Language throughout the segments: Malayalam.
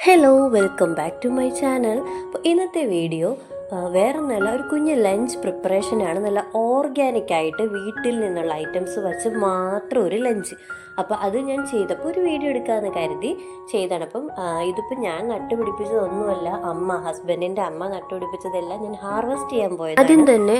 Hello welcome back to my channel അപ്പോൾ ഇന്നത്തെ വീഡിയോ വേറെ നല്ല ഒരു കുഞ്ഞ് ലഞ്ച് പ്രിപ്പറേഷനാണ് നല്ല ഓർഗാനിക് ആയിട്ട് വീട്ടിൽ നിന്നുള്ള ഐറ്റംസ് വച്ച് മാത്രം ഒരു ലഞ്ച് അപ്പോൾ അത് ഞാൻ ചെയ്തപ്പോൾ ഒരു വീഡിയോ എടുക്കാമെന്ന് കരുതി ചെയ്താണ്. അപ്പം ഇതിപ്പോൾ ഞാൻ നട്ടുപിടിപ്പിച്ചതൊന്നുമല്ല. അമ്മ ഹസ്ബൻഡിന്റെ അമ്മ നട്ടുപിടിപ്പിച്ചതെല്ലാം ഞാൻ ഹാർവെസ്റ്റ് ചെയ്യാൻ പോയത് ആദ്യം തന്നെ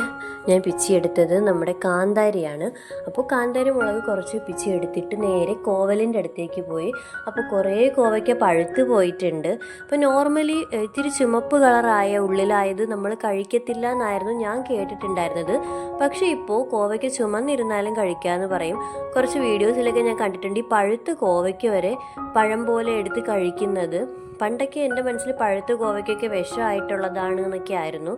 ഞാൻ പിച്ചിയെടുത്തത് നമ്മുടെ കാന്താരിയാണ്. അപ്പോൾ കാന്താരി മുളക് കുറച്ച് പിച്ചി എടുത്തിട്ട് നേരെ കോവലിന്റെ അടുത്തേക്ക് പോയി. അപ്പോൾ കുറേ കോവയ്ക്ക് പഴുത്ത് പോയിട്ടുണ്ട്. അപ്പോൾ നോർമലി ഇത്തിരി ചുമപ്പ് കളറായ ഉള്ളിലായത് നമ്മൾ കഴിക്കത്തില്ല എന്നായിരുന്നു ഞാൻ കേട്ടിട്ടുണ്ടായിരുന്നത്. പക്ഷേ ഇപ്പോൾ കോവയ്ക്ക് ചുമന്നിരുന്നാലും കഴിക്കാമെന്ന് പറയും. കുറച്ച് വീഡിയോസിലൊക്കെ ഞാൻ കണ്ടിട്ടുണ്ട്. ഈ പഴുത്ത കോവയ്ക്ക് വരെ പഴം പോലെ എടുത്ത് കഴിക്കുന്നത്. പണ്ടൊക്കെ എന്റെ മനസ്സിൽ പഴുത്ത കോവയ്ക്കൊക്കെ വിഷമായിട്ടുള്ളതാണ് എന്നൊക്കെ ആയിരുന്നു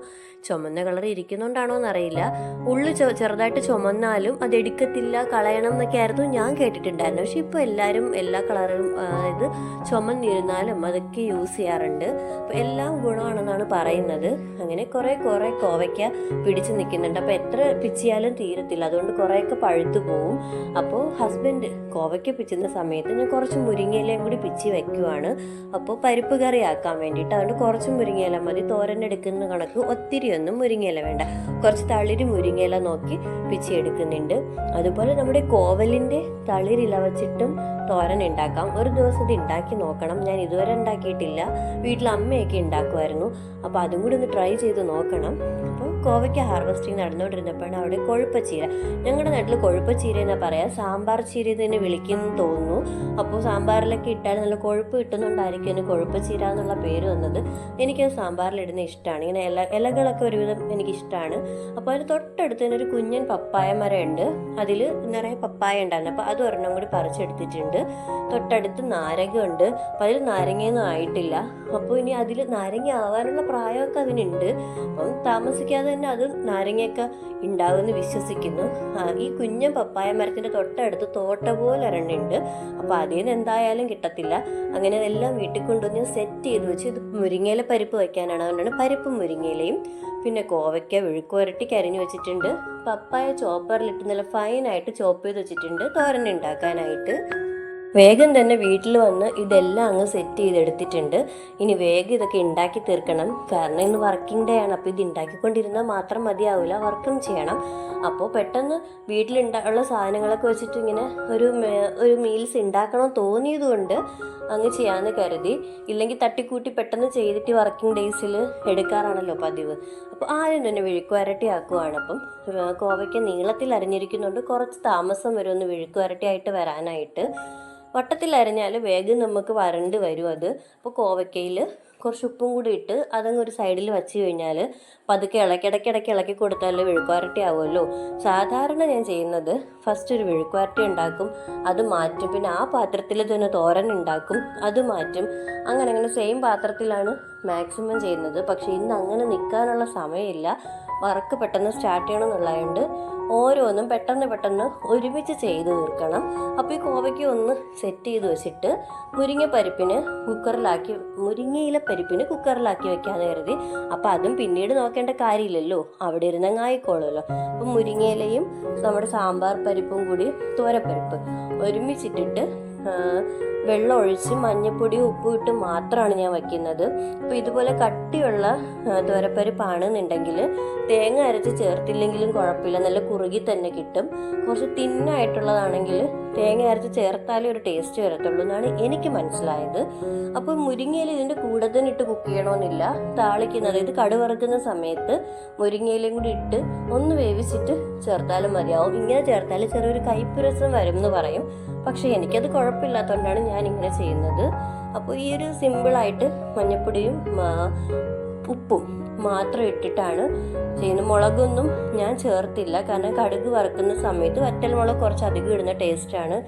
ചുമന്ന കളർ ഇരിക്കുന്നുണ്ടാണോ എന്നറിയില്ല ഉള്ളു ചെറുതായിട്ട് ചുമന്നാലും അത് എടുക്കത്തില്ല കളയണം എന്നൊക്കെ ആയിരുന്നു ഞാൻ കേട്ടിട്ടുണ്ടായിരുന്നു പക്ഷെ ഇപ്പോൾ എല്ലാവരും എല്ലാ കളറും അതായത് ചുമന്നിരുന്നാലും അതൊക്കെ യൂസ് ചെയ്യാറുണ്ട്. അപ്പോൾ എല്ലാം ഗുണമാണെന്നാണ് പറയുന്നത്. അങ്ങനെ കുറേ കുറേ കോവയ്ക്ക പിടിച്ച് നിൽക്കുന്നുണ്ട്. അപ്പോൾ എത്ര പിച്ചിയാലും തീരത്തില്ല. അതുകൊണ്ട് കുറേയൊക്കെ പഴുത്തു പോവും. അപ്പോൾ ഹസ്ബൻഡ് കോവയ്ക്ക പിച്ചുന്ന സമയത്ത് ഞാൻ കുറച്ച് മുരിങ്ങയിലയും കൂടി പിച്ചി വയ്ക്കുവാണ് അപ്പോൾ പരിപ്പ് കറി ആക്കാൻ വേണ്ടിയിട്ട് അതുകൊണ്ട് കുറച്ച് മുരിങ്ങയില മതി. തോരൻ എടുക്കുന്ന കണക്ക് ഒത്തിരി ഒന്നും മുരിങ്ങയില വേണ്ട. കുറച്ച് തളിര് മുരിങ്ങയില നോക്കി പിച്ചെടുക്കുന്നുണ്ട് അതുപോലെ നമ്മുടെ കോവലിന്റെ തളിരില വച്ചിട്ടും തോരൻ ഉണ്ടാക്കാം. ഒരു ദിവസം ഇത് ഉണ്ടാക്കി നോക്കണം. ഞാൻ ഇതുവരെ ഉണ്ടാക്കിയിട്ടില്ല. വീട്ടിൽ അമ്മയൊക്കെ ഉണ്ടാക്കുമായിരുന്നു. അപ്പോൾ അതും കൂടി ഒന്ന് ട്രൈ ചെയ്ത് നോക്കണം. അപ്പോൾ കോവയ്ക്ക ഹാർവെസ്റ്റിംഗ് നടന്നുകൊണ്ടിരുന്നപ്പോഴാണ് അവിടെ കൊഴുപ്പച്ചീര. ഞങ്ങളുടെ നാട്ടിൽ കൊഴുപ്പച്ചീര എന്നാ പറയാ. സാമ്പാർ ചീര ഇതിനെ വിളിക്കുന്നു തോന്നുന്നു. അപ്പോൾ സാമ്പാറിലൊക്കെ ഇട്ടാൽ നല്ല കൊഴുപ്പ് കിട്ടുന്നുണ്ടായിരിക്കും ഇതിന് കൊഴുപ്പച്ചീര എന്നുള്ള പേര് വന്നത്. എനിക്ക് എനിക്കത് സാമ്പാറിലിടുന്ന ഇഷ്ടമാണ് ഇങ്ങനെ ഇല ഇലകളൊക്കെ ഒരുവിധം എനിക്കിഷ്ടമാണ് അപ്പോൾ അതിന് തൊട്ടടുത്ത് തന്നെ ഒരു കുഞ്ഞൻ പപ്പായ മരം ഉണ്ട് അതിൽ നിറയെ പപ്പായ ഉണ്ടായിരുന്നു. അപ്പോൾ അത് ഒരെണ്ണം കൂടി പറിച്ചെടുത്തിട്ടുണ്ട്. തൊട്ടടുത്ത് നാരകമുണ്ട് അപ്പോൾ അതിൽ നാരങ്ങയൊന്നും ആയിട്ടില്ല. അപ്പോൾ ഇനി അതിൽ നാരങ്ങ ആവാനുള്ള പ്രായമൊക്കെ അതിനുണ്ട്. അപ്പം താമസിക്കാതെ തന്നെ അത് നാരങ്ങയൊക്കെ ഉണ്ടാവുമെന്ന് വിശ്വസിക്കുന്നു. ഈ കുഞ്ഞ പപ്പായ മരത്തിന്റെ തൊട്ടടുത്ത് തോട്ട പോലെ ഒരെണ്ണുണ്ട് അപ്പോൾ അതിൽ നിന്ന് എന്തായാലും കിട്ടത്തില്ല. അങ്ങനെ അതെല്ലാം വീട്ടിൽ കൊണ്ടുവന്ന് സെറ്റ് ചെയ്ത് വെച്ച് ഇത് മുരിങ്ങയില പരിപ്പ് വയ്ക്കാനാണ് അതുകൊണ്ടാണ് പരിപ്പും മുരിങ്ങയിലയും. പിന്നെ കോവയ്ക്ക വിഴുക്കുവരട്ടി കരിഞ്ഞു വെച്ചിട്ടുണ്ട്. പപ്പായ ചോപ്പറിലിട്ട് നല്ല ഫൈനായിട്ട് ചോപ്പ് ചെയ്ത് വെച്ചിട്ടുണ്ട്. തോരൻ ഉണ്ടാക്കാനായിട്ട്. വേഗം തന്നെ വീട്ടിൽ വന്ന് ഇതെല്ലാം അങ്ങ് സെറ്റ് ചെയ്തെടുത്തിട്ടുണ്ട്. ഇനി വേഗം ഇതൊക്കെ ഉണ്ടാക്കി തീർക്കണം. കാരണം ഇന്ന് വർക്കിംഗ് ഡേ ആണ്. അപ്പോൾ ഇത് ഉണ്ടാക്കിക്കൊണ്ടിരുന്നാൽ മാത്രം മതിയാവില്ല വർക്കും ചെയ്യണം. അപ്പോൾ പെട്ടെന്ന് വീട്ടിലുണ്ടാ ഉള്ള സാധനങ്ങളൊക്കെ വെച്ചിട്ട് ഇങ്ങനെ ഒരു ഒരു മീൽസ് ഉണ്ടാക്കണം തോന്നിയതുകൊണ്ട് അങ്ങ് ചെയ്യാമെന്ന് കരുതി. ഇല്ലെങ്കിൽ തട്ടിക്കൂട്ടി പെട്ടെന്ന് ചെയ്തിട്ട് വർക്കിംഗ് ഡേയ്സിൽ എടുക്കാറാണല്ലോ പതിവ്. അപ്പോൾ ആദ്യം തന്നെ വിഴുക്കുവരട്ടി ആക്കുവാണ്. അപ്പം കോവയ്ക്ക് നീളത്തിൽ അരിഞ്ഞിരിക്കുന്നുണ്ട്. കുറച്ച് താമസം വരും ഒന്ന് വിഴുക്കുവരട്ടി വരാനായിട്ട്. വട്ടത്തിൽ അരിഞ്ഞാൽ വേഗം നമുക്ക് വരണ്ട് വരും അത്. അപ്പോൾ കോവയ്ക്കയിൽ കുറച്ച് ഉപ്പും കൂടി ഇട്ട് അതങ്ങ് ഒരു സൈഡിൽ വെച്ച് കഴിഞ്ഞാൽ പതുക്കെ ഇളക്കിടയ്ക്കിടയ്ക്ക് ഇളക്കി കൊടുത്താൽ വിഴുക്കുവരട്ടി ആവുമല്ലോ. സാധാരണ ഞാൻ ചെയ്യുന്നത് ഫസ്റ്റ് ഒരു വിഴുക്കുവരട്ടി ഉണ്ടാക്കും അത് മാറ്റും. പിന്നെ ആ പാത്രത്തിൽ തന്നെ തോരൻ ഉണ്ടാക്കും അത് മാറ്റും. അങ്ങനെ അങ്ങനെ സെയിം പാത്രത്തിലാണ് മാക്സിമം ചെയ്യുന്നത്. പക്ഷേ ഇന്ന് അങ്ങനെ നിൽക്കാനുള്ള സമയമില്ല. വർക്ക് പെട്ടെന്ന് സ്റ്റാർട്ട് ചെയ്യണം എന്നുള്ളതുകൊണ്ട് ഓരോന്നും പെട്ടെന്ന് പെട്ടെന്ന് ഒരുമിച്ച് ചെയ്ത് തീർക്കണം. അപ്പോൾ ഈ കോവയ്ക്ക് ഒന്ന് സെറ്റ് ചെയ്ത് വെച്ചിട്ട് മുരിങ്ങ പരിപ്പിന് കുക്കറിലാക്കി മുരിങ്ങയില പരിപ്പിന് കുക്കറിലാക്കി വെക്കാന്ന് കരുതി. അപ്പോൾ അതും പിന്നീട് നോക്കേണ്ട കാര്യമില്ലല്ലോ. അവിടെ ഇരുന്നങ്ങായിക്കോളുമല്ലോ അപ്പം മുരിങ്ങയിലയും നമ്മുടെ സാമ്പാർ പരിപ്പും കൂടി തോരപ്പരിപ്പ് ഒരുമിച്ചിട്ടിട്ട് വെള്ളം ഒഴിച്ച് മഞ്ഞപ്പൊടിയും ഉപ്പും ഇട്ട് മാത്രമാണ് ഞാൻ വയ്ക്കുന്നത്. അപ്പോൾ ഇതുപോലെ കട്ടിയുള്ള തോരപ്പരിപ്പാണെന്നുണ്ടെങ്കിൽ തേങ്ങ അരച്ച് ചേർത്തില്ലെങ്കിലും കുഴപ്പമില്ല. നല്ല കുറുകി തന്നെ കിട്ടും. കുറച്ച് തിന്നായിട്ടുള്ളതാണെങ്കിൽ തേങ്ങ അരച്ച് ചേർത്താലേ ഒരു ടേസ്റ്റ് വരത്തുള്ളൂ എന്നാണ് എനിക്ക് മനസ്സിലായത്. അപ്പോൾ മുരിങ്ങയിൽ ഇതിന്റെ കൂടെ തന്നെ ഇട്ട് കുക്ക് ചെയ്യണമെന്നില്ല താളിക്കുന്നത് അതായത് കടുവറുക്കുന്ന സമയത്ത് മുരിങ്ങയിലും കൂടി ഇട്ട് ഒന്ന് വേവിച്ചിട്ട് ചേർത്താലും മതിയാവും. ഇങ്ങനെ ചേർത്താൽ ചെറിയൊരു കയ്പ്പ് രസം വരും എന്ന് പറയും. പക്ഷേ എനിക്കത് കുഴപ്പമില്ലാത്തതുകൊണ്ടാണ് ഞാൻ ഇങ്ങനെ ചെയ്യുന്നത്. അപ്പോൾ ഈ ഒരു സിമ്പിളായിട്ട് മഞ്ഞപ്പൊടിയും ഉപ്പും മാത്രം ഇട്ടിട്ടാണ് ചെയ്യുന്നത്. മുളകൊന്നും ഞാൻ ചേർത്തില്ല. കാരണം കടുക് വറുക്കുന്ന സമയത്ത് വറ്റൽ മുളക് കുറച്ച് അധികം ഇടുന്ന ടേസ്റ്റാണ്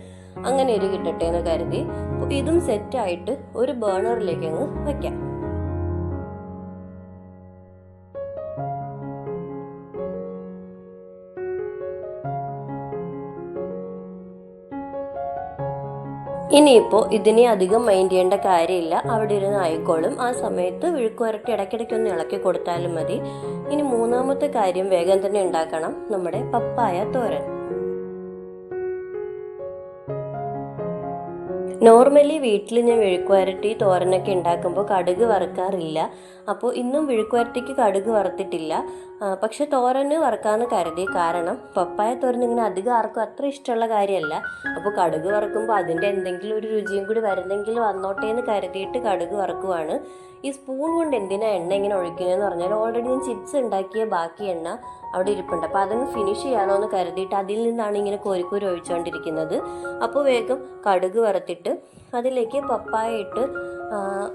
അങ്ങനെ ഒരു കിട്ടട്ടെ എന്ന് കരുതി. അപ്പോൾ ഇതും സെറ്റായിട്ട് ഒരു ബേണറിലേക്ക് അങ്ങ് വയ്ക്കാം ഇനിയിപ്പോൾ ഇതിനെ അധികം മൈൻഡ് ചെയ്യേണ്ട കാര്യമില്ല. അവിടെ ഇരുന്ന് ആയിക്കോളും. ആ സമയത്ത് വിഴുക്കുവരട്ടി ഇടയ്ക്കിടയ്ക്ക് ഒന്ന് ഇളക്കി കൊടുത്താലും മതി. ഇനി മൂന്നാമത്തെ കാര്യം വേഗം തന്നെ ഉണ്ടാക്കണം. നമ്മുടെ പപ്പായ തോരൻ. നോർമലി വീട്ടിൽ ഞാൻ വിഴുക്കുവരട്ടി തോരനൊക്കെ ഉണ്ടാക്കുമ്പോൾ കടുക് വറുക്കാറില്ല. അപ്പോൾ ഇന്നും വിഴുക്കുവരട്ടിക്ക് കടുക് വറുത്തിട്ടില്ല. പക്ഷെ തോരന് വറുക്കാമെന്ന് കരുതി. കാരണം പപ്പായ തോരൻ ഇങ്ങനെ അധികം ആർക്കും അത്ര ഇഷ്ടമുള്ള കാര്യമല്ല. അപ്പോൾ കടുക് വറുക്കുമ്പോൾ അതിന്റെ എന്തെങ്കിലും ഒരു രുചിയും കൂടി വരുന്നെങ്കിൽ വന്നോട്ടെ എന്ന് കരുതിയിട്ട് കടുക് വറുക്കുവാണ്. ഈ സ്പൂൺ കൊണ്ട് എന്തിനാ എണ്ണ ഇങ്ങനെ ഒഴിക്കുന്നതെന്ന് പറഞ്ഞാൽ ഓൾറെഡി ഞാൻ ചിപ്സ് ഉണ്ടാക്കിയ ബാക്കി എണ്ണ. അവിടെ ഇരിപ്പുണ്ട്. അപ്പോൾ അതങ്ങ് ഫിനിഷ് ചെയ്യാനോ എന്ന് കരുതിയിട്ട് അതിൽ നിന്നാണ് ഇങ്ങനെ കോരിക്കോരി ഒഴിച്ചുകൊണ്ടിരിക്കുന്നത് അപ്പോൾ വേഗം കടുക് വറുത്തിട്ട് അതിലേക്ക് പപ്പായ ഇട്ട്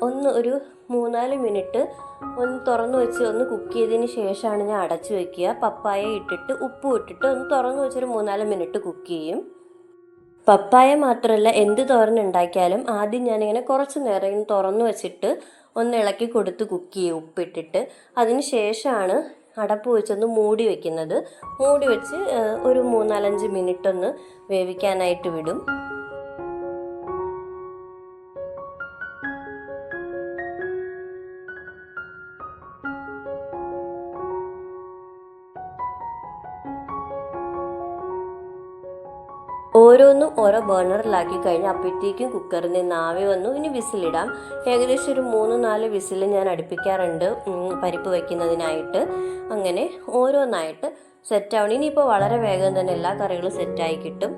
ഒന്ന് ഒരു മൂന്നാൽ മിനിറ്റ് ഒന്ന് തുറന്നു വെച്ച് ഒന്ന് കുക്ക് ചെയ്തതിന് ശേഷമാണ് ഞാൻ അടച്ചു വെക്കുക. പപ്പായ ഇട്ടിട്ട് ഉപ്പ് ഇട്ടിട്ട് ഒന്ന് തുറന്നു വെച്ചൊരു മൂന്നാൽ മിനിറ്റ് കുക്ക് ചെയ്യും. പപ്പായ മാത്രമല്ല എന്ത് തോരനുണ്ടാക്കിയാലും ആദ്യം ഞാനിങ്ങനെ കുറച്ച് നേരം തുറന്നു വെച്ചിട്ട് ഒന്ന് ഇളക്കി കൊടുത്ത് കുക്ക് ചെയ്യും ഉപ്പിട്ടിട്ട്. അതിന് ശേഷമാണ് അടപ്പ് വെച്ചൊന്ന് മൂടി വെക്കുന്നത്. മൂടി വെച്ച് ഒരു മൂന്നാലഞ്ച് മിനിറ്റ് ഒന്ന് വേവിക്കാനായിട്ട് വിടും. ഓരോ ബേണറിലാക്കി കഴിഞ്ഞ് അപ്പോഴത്തേക്കും കുക്കറിൽ നിന്ന് ആവി വന്നു. ഇനി വിസിലിടാം. ഏകദേശം ഒരു മൂന്ന് നാല് വിസിൽ ഞാൻ അടുപ്പിക്കാറുണ്ട്. പരിപ്പ് വയ്ക്കുന്നതിനായിട്ട്. അങ്ങനെ ഓരോന്നായിട്ട് സെറ്റാവണം ഇനിയിപ്പോൾ വളരെ വേഗം തന്നെ എല്ലാ കറികളും സെറ്റായി കിട്ടും.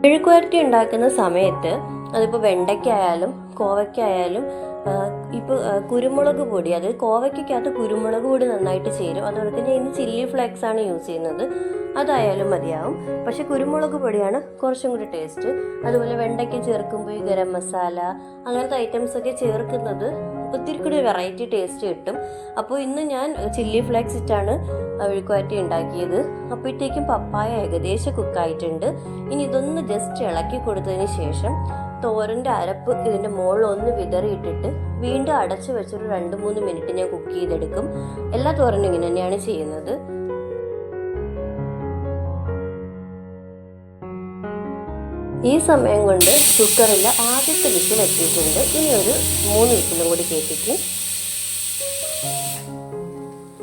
മെഴുക്കുവരട്ടി ഉണ്ടാക്കുന്ന സമയത്ത് അതിപ്പോൾ വെണ്ടയ്ക്കായാലും കോവയ്ക്കായാലും ഇപ്പോൾ കുരുമുളക് പൊടി അത് കോവയ്ക്കകത്ത് കുരുമുളക് പൊടി നന്നായിട്ട് ചേരും. അതുപോലെ തന്നെ ഇന്ന് ചില്ലി ഫ്ലേക്സ് ആണ് യൂസ് ചെയ്യുന്നത്. അതായാലും മതിയാവും. പക്ഷെ കുരുമുളക് പൊടിയാണ് കുറച്ചും കൂടി ടേസ്റ്റ്. അതുപോലെ വെണ്ടയ്ക്ക ചേർക്കുമ്പോൾ ഈ ഗരം മസാല അങ്ങനത്തെ ഐറ്റംസ് ഒക്കെ ചേർക്കുന്നത് ഒത്തിരി കൂടി വെറൈറ്റി ടേസ്റ്റ് കിട്ടും. അപ്പോൾ ഇന്ന് ഞാൻ ചില്ലി ഫ്ലേക്സ് ഇട്ടാണ് അഴുക്കുവാറ്റി ഉണ്ടാക്കിയത്. അപ്പോഴത്തേക്കും പപ്പായ ഏകദേശം കുക്കായിട്ടുണ്ട് ഇനി ഇതൊന്ന് ജസ്റ്റ് ഇളക്കി കൊടുത്തതിന് ശേഷം തോരന്റെ അരപ്പ് ഇതിന്റെ മുകളിൽ ഒന്ന് വിതറിയിട്ടിട്ട് വീണ്ടും അടച്ചു വെച്ചൊരു രണ്ട് മൂന്ന് മിനിറ്റ് ഞാൻ കുക്ക് ചെയ്തെടുക്കും. എല്ലാ തോരനും ഇങ്ങനെ തന്നെയാണ് ചെയ്യുന്നത്. ഈ സമയം കൊണ്ട് കുക്കറിൽ ആദ്യത്തെ വിസിൽ എത്തിയിട്ടുണ്ട്. ഇനി ഒരു മൂന്ന് വിസിലും കൂടി കേൾപ്പിക്കും.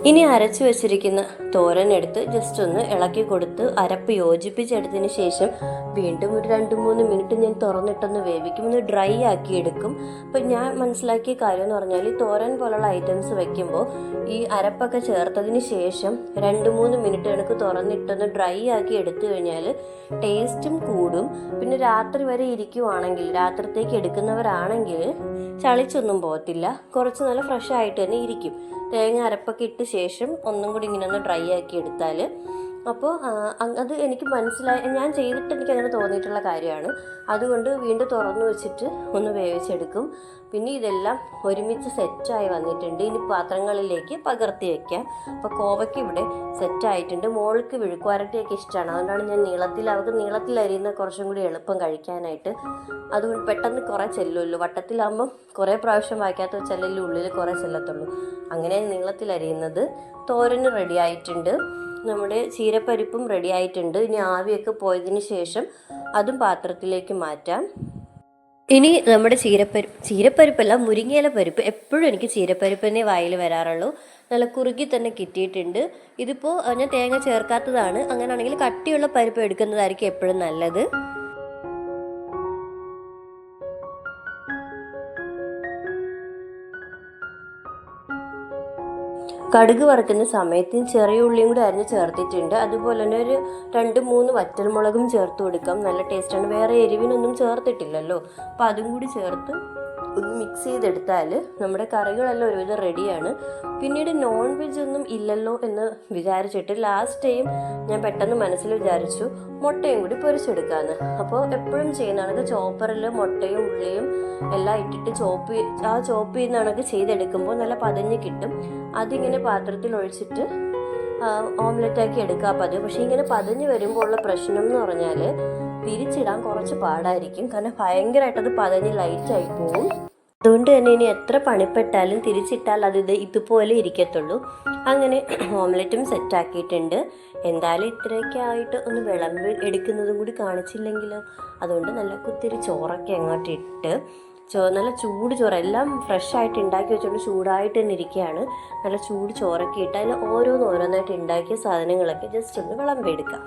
ഇനി അരച്ചു വെച്ചിരിക്കുന്ന തോരൻ എടുത്ത് ജസ്റ്റ് ഒന്ന് ഇളക്കി കൊടുത്ത് അരപ്പ് യോജിപ്പിച്ചെടുത്തതിന് ശേഷം വീണ്ടും ഒരു രണ്ട് മൂന്ന് മിനിറ്റ് ഞാൻ തുറന്നിട്ടൊന്ന് വേവിക്കും. ഒന്ന് ഡ്രൈ ആക്കി എടുക്കും. അപ്പം ഞാൻ മനസ്സിലാക്കിയ കാര്യം എന്ന് പറഞ്ഞാൽ ഈ തോരൻ പോലുള്ള ഐറ്റംസ് വെക്കുമ്പോൾ ഈ അരപ്പൊക്കെ ചേർത്തതിന് ശേഷം രണ്ട് മൂന്ന് മിനിറ്റ് എനിക്ക് തുറന്നിട്ടൊന്ന് ഡ്രൈ ആക്കി എടുത്തു കഴിഞ്ഞാൽ ടേസ്റ്റും കൂടും. പിന്നെ രാത്രി വരെ ഇരിക്കുവാണെങ്കിൽ രാത്രിത്തേക്ക് എടുക്കുന്നവരാണെങ്കിൽ ചളിച്ചൊന്നും പോകത്തില്ല. കുറച്ച് നല്ല ഫ്രഷ് ആയിട്ട് തന്നെ ഇരിക്കും. തേങ്ങ അരപ്പൊക്കെ ഇട്ട ശേഷം ഒന്നും കൂടി ഇങ്ങനെ ഒന്ന് ഡ്രൈ ആക്കി എടുത്താൽ അപ്പോൾ അത് എനിക്ക് മനസ്സിലായി ഞാൻ ചെയ്തിട്ട് എനിക്ക് അങ്ങനെ തോന്നിയിട്ടുള്ള കാര്യമാണ്. അതുകൊണ്ട് വീണ്ടും തുറന്നു വെച്ചിട്ട് ഒന്ന് വേവിച്ചെടുക്കും. പിന്നെ ഇതെല്ലാം ഒരുമിച്ച് സെറ്റായി വന്നിട്ടുണ്ട്. ഇനി പാത്രങ്ങളിലേക്ക് പകർത്തി വെക്കാം. അപ്പോൾ കോവയ്ക്ക് ഇവിടെ സെറ്റായിട്ടുണ്ട്. മോൾക്ക് വിഴുക്കുവാരട്ടിയൊക്കെ ഇഷ്ടമാണ് അതുകൊണ്ടാണ് ഞാൻ നീളത്തിൽ അവർക്ക് നീളത്തിൽ അരിയുന്ന കുറച്ചും കൂടി എളുപ്പം കഴിക്കാനായിട്ട്. അതുകൊണ്ട് പെട്ടെന്ന് കുറേ ചെല്ലുമല്ലോ വട്ടത്തിലാകുമ്പം കുറേ പ്രാവശ്യം വായിക്കാത്ത വെച്ചാലല്ലേ ഉള്ളിൽ കുറേ ചെല്ലത്തുള്ളൂ. അങ്ങനെ നീളത്തിൽ അരിയുന്നത്. തോരന് റെഡി ആയിട്ടുണ്ട്. നമ്മുടെ ചീരപ്പരിപ്പും റെഡി ആയിട്ടുണ്ട്. ഇനി ആവിയൊക്കെ പോയതിന് ശേഷം അതും പാത്രത്തിലേക്ക് മാറ്റാം. ഇനി നമ്മുടെ ചീരപ്പരിപ്പ് ചീരപ്പരിപ്പല്ല മുരിങ്ങയില പരിപ്പ് എപ്പോഴും എനിക്ക് ചീരപ്പരിപ്പ് തന്നെ വായിൽ വരാറുള്ളൂ. നല്ല കുറുകി തന്നെ കിട്ടിയിട്ടുണ്ട്. ഇതിപ്പോൾ ഞാൻ തേങ്ങ ചേർക്കാത്തതാണ്. അങ്ങനെയാണെങ്കിൽ കട്ടിയുള്ള പരിപ്പ് എടുക്കുന്നതായിരിക്കും എപ്പോഴും നല്ലത്. കടുക് വറുക്കുന്ന സമയത്ത് ചെറിയ ഉള്ളിയും കൂടി അരിഞ്ഞ് ചേർത്തിട്ടുണ്ട്. അതുപോലെ തന്നെ ഒരു രണ്ട് മൂന്ന് വറ്റൽമുളകും ചേർത്ത് കൊടുക്കാം. നല്ല ടേസ്റ്റാണ് വേറെ എരിവിനൊന്നും ചേർത്തിട്ടില്ലല്ലോ. അപ്പോൾ അതും കൂടി ചേർത്ത് ഒന്ന് മിക്സ് ചെയ്തെടുത്താൽ നമ്മുടെ കറികളെല്ലാം ഒരുവിധം റെഡിയാണ് പിന്നീട് നോൺ വെജ് ഒന്നും ഇല്ലല്ലോ എന്ന് വിചാരിച്ചിട്ട് ലാസ്റ്റ് ടൈം ഞാൻ പെട്ടെന്ന് മനസ്സിൽ വിചാരിച്ചു മുട്ടയും കൂടി പൊരിച്ചെടുക്കാമെന്ന് അപ്പോൾ എപ്പോഴും ചെയ്യുന്നതാണെങ്കിൽ ചോപ്പറിൽ മുട്ടയും ഉള്ളിയും എല്ലാം ഇട്ടിട്ട് ചോപ്പ് ആ ചോപ്പ് ചെയ്യുന്നതാണെങ്കിൽ ചെയ്തെടുക്കുമ്പോൾ നല്ല പതഞ്ഞ് കിട്ടും. അതിങ്ങനെ പാത്രത്തിൽ ഒഴിച്ചിട്ട് ഓംലെറ്റ് ആക്കി എടുക്കുക. പതിവ് പക്ഷേ ഇങ്ങനെ പതഞ്ഞ് വരുമ്പോൾ ഉള്ള പ്രശ്നം എന്ന് പറഞ്ഞാൽ തിരിച്ചിടാൻ കുറച്ച് പാടായിരിക്കും. കാരണം ഭയങ്കരമായിട്ട് അത് പതഞ്ഞ് ലൈറ്റായി പോവും. അതുകൊണ്ട് തന്നെ ഇനി എത്ര പണിപ്പെട്ടാലും തിരിച്ചിട്ടാൽ അത് ഇത് ഇതുപോലെ ഇരിക്കത്തുള്ളൂ. അങ്ങനെ ഓംലെറ്റും സെറ്റാക്കിയിട്ടുണ്ട് എന്തായാലും ഇത്രയൊക്കെ ആയിട്ട് ഒന്ന് വിളമ്പ് എടുക്കുന്നതും കൂടി കാണിച്ചില്ലെങ്കിലോ അതുകൊണ്ട് നല്ല കുത്തിരി ചോറൊക്കെ അങ്ങോട്ട് ഇട്ട് ചോ നല്ല ചൂട് ചോറ് എല്ലാം ഫ്രഷ് ആയിട്ട് ഉണ്ടാക്കി വെച്ചുകൊണ്ട് ചൂടായിട്ട് തന്നെ ഇരിക്കുകയാണ് നല്ല ചൂട് ചോറൊക്കെ ഇട്ട് അതിൽ ഓരോന്ന് ഓരോന്നായിട്ട് ഉണ്ടാക്കിയ സാധനങ്ങളൊക്കെ ജസ്റ്റ് ഒന്ന് വിളമ്പെടുക്കാം.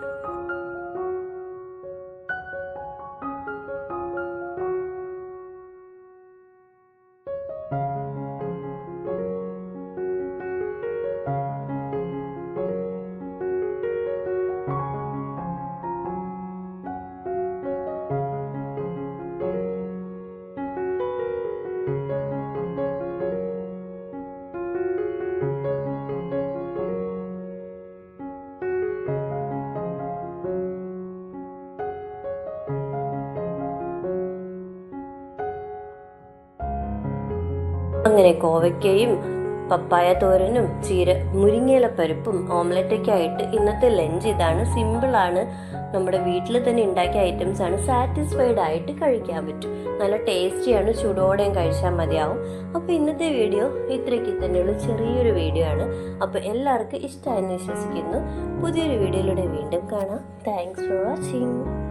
അങ്ങനെ കോവയ്ക്കയും പപ്പായ തോരനും ചീര മുരിങ്ങയില പരിപ്പും ഓംലെറ്റൊക്കെ ആയിട്ട് ഇന്നത്തെ ലഞ്ച് ഇതാണ്. സിമ്പിളാണ്. നമ്മുടെ വീട്ടിൽ തന്നെ ഉണ്ടാക്കിയ ഐറ്റംസ് ആണ് സാറ്റിസ്ഫൈഡ് ആയിട്ട് കഴിക്കാൻ പറ്റും. നല്ല ടേസ്റ്റിയാണ്. ചൂടോടെയും കഴിച്ചാൽ മതിയാവും. അപ്പോൾ ഇന്നത്തെ വീഡിയോ ഇത്രയ്ക്ക് തന്നെയുള്ള. ചെറിയൊരു വീഡിയോ ആണ്. അപ്പോൾ എല്ലാവർക്കും ഇഷ്ടമായെന്ന് വിശ്വസിക്കുന്നു. പുതിയൊരു വീഡിയോയിലൂടെ വീണ്ടും കാണാം. Thanks for watching